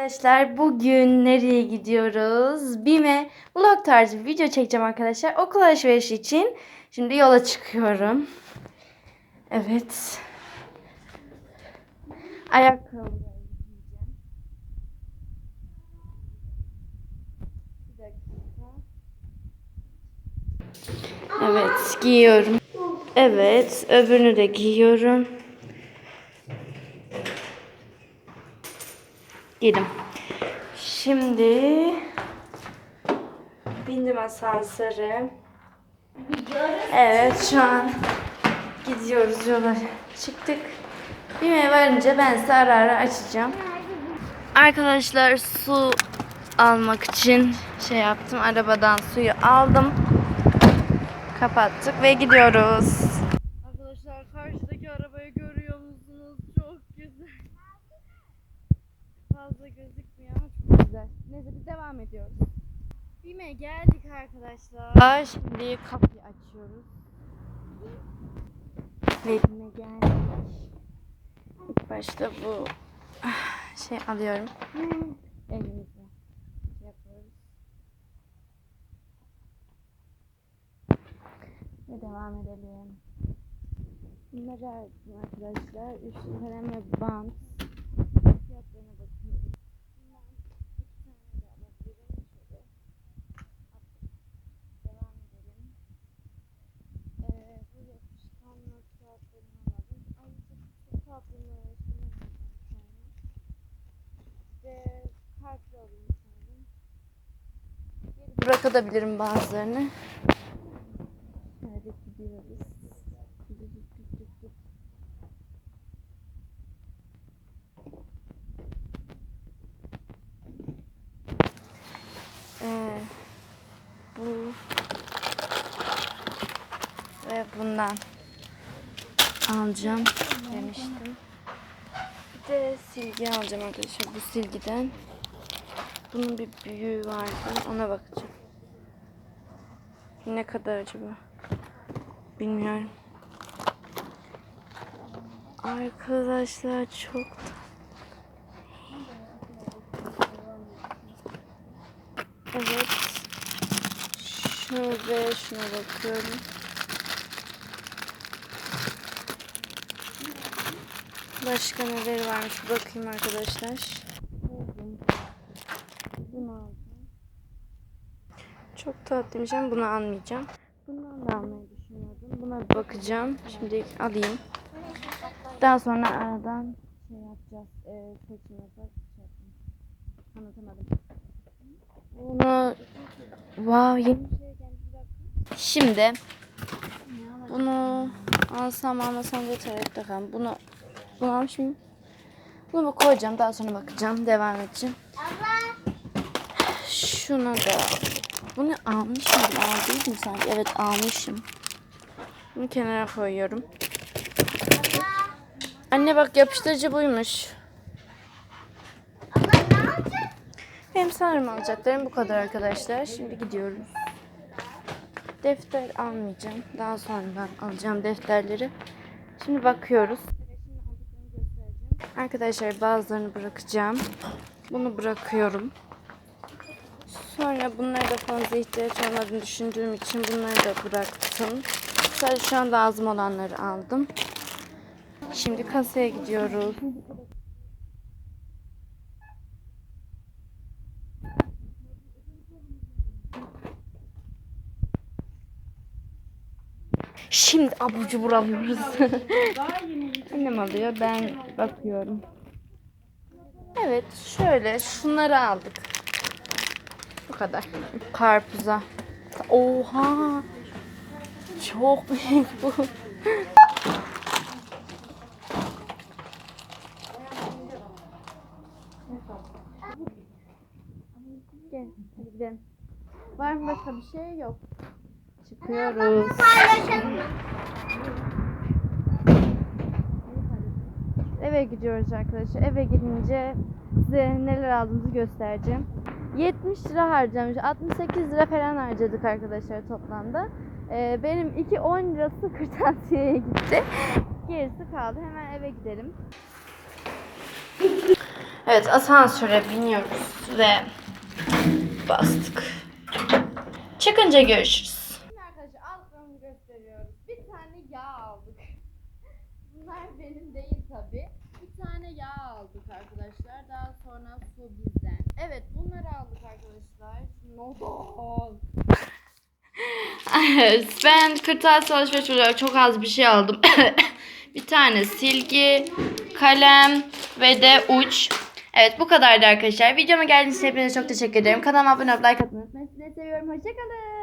Arkadaşlar bugün nereye gidiyoruz? Bime vlog tarzı bir video çekeceğim arkadaşlar. Okul alışverişi için. Şimdi yola çıkıyorum. Evet. Ayakkabı. Evet giyiyorum. Evet öbürünü de giyiyorum. Giydim. Şimdi bindim asansöre. Evet şu an gidiyoruz yola çıktık. Bime varınca ben size ara ara açacağım. Arkadaşlar su almak için şey yaptım. Arabadan suyu aldım. Kapattık ve gidiyoruz. Arkadaşlar karşıdaki arabayı görüyor musunuz? Çok güzel. Fazla gözükmüyor ama çok güzel. Neyse biz devam ediyoruz. Bime geldik arkadaşlar. Şimdi kapıyı açıyoruz. Ve Bime geldik. İlk başta bu şey alıyorum. Elimize yapıyoruz. Ve devam edelim. Bunları aldım arkadaşlar. Üçlü kalem ve bant. Fiyatlarına bakıyorum. Bundan iki tane de alabilirim. Şöyle. Devam edelim. Ee, bu yapışkanlı kağıtlarını almadım. Ay bir tane. Ve kartlı alayım sanırım. Geri bırakabilirim bazılarını. Şöyle gidiyoruz. Ee, bu ve bundan alacağım demiştim. Bir de silgi alacağım arkadaşlar bu silgiden. Bunun bir büyüğü vardı. Ona bakacağım. Ne kadar acaba? Bilmiyorum. Arkadaşlar çok Evet. Ve şuna bakıyorum. Başka neleri varmış bakayım arkadaşlar. Bunu aldım. Çok tatlıymış ama bunu almayacağım. Bundan da almayı düşünüyordum. Buna bir bakacağım. Şimdi alayım. Daha sonra aradan şey yapacağız. E, seçim yapacağız. Şey. Anlatamadım. Bunu wow yeni şey. Şimdi bunu alsam almasam yeter et bakalım. Bunu bunu almışım. Bunu bu koyacağım. Daha sonra bakacağım. Devam edeceğim. Şunu da bunu almışım. Aldıydım sanki. Evet almışım. Bunu kenara koyuyorum. Anne bak yapıştırıcı buymuş. Benim sanırım alacaklarım bu kadar arkadaşlar. Şimdi gidiyoruz. Defter almayacağım. Daha sonradan alacağım defterleri. Şimdi bakıyoruz. Arkadaşlar bazılarını bırakacağım. Bunu bırakıyorum. Sonra bunları da fazla ihtiyaç olmadığını düşündüğüm için bunları da bıraktım. Sadece şu an lazım olanları aldım. Şimdi kasaya gidiyoruz. Şimdi abur cubur alıyoruz. Annem alıyor ben bakıyorum. Evet şöyle şunları aldık. Bu kadar. Karpuza. Oha. Çok büyük bu. Gel gidelim. Var mı başka bir şey yok. Çıkıyoruz. Eve gidiyoruz arkadaşlar. Eve gidince size neler aldığımızı göstereceğim. 70 lira harcamış. 68 lira falan harcadık arkadaşlar toplamda. Ee, benim 2 10 lirası kırtasiyeye gitti. Gerisi kaldı. Hemen eve gidelim. Evet asansöre biniyoruz ve bastık. Çıkınca görüşürüz. Arkadaşlar altlarını gösteriyoruz. Bir tane yağ aldık. Bunlar benim değil tabi. Bir tane yağ aldık arkadaşlar. Daha sonra su bizden. Evet bunları aldık arkadaşlar. Nodol. ben kırtasiye alışveriş olarak çok az bir şey aldım. bir tane silgi, kalem ve de uç. Evet bu kadardı arkadaşlar. Videoma geldiğiniz için hepinize çok teşekkür ederim. Kanalıma abone olup like atmayı unutmayın. Sizi seviyorum. Hoşçakalın.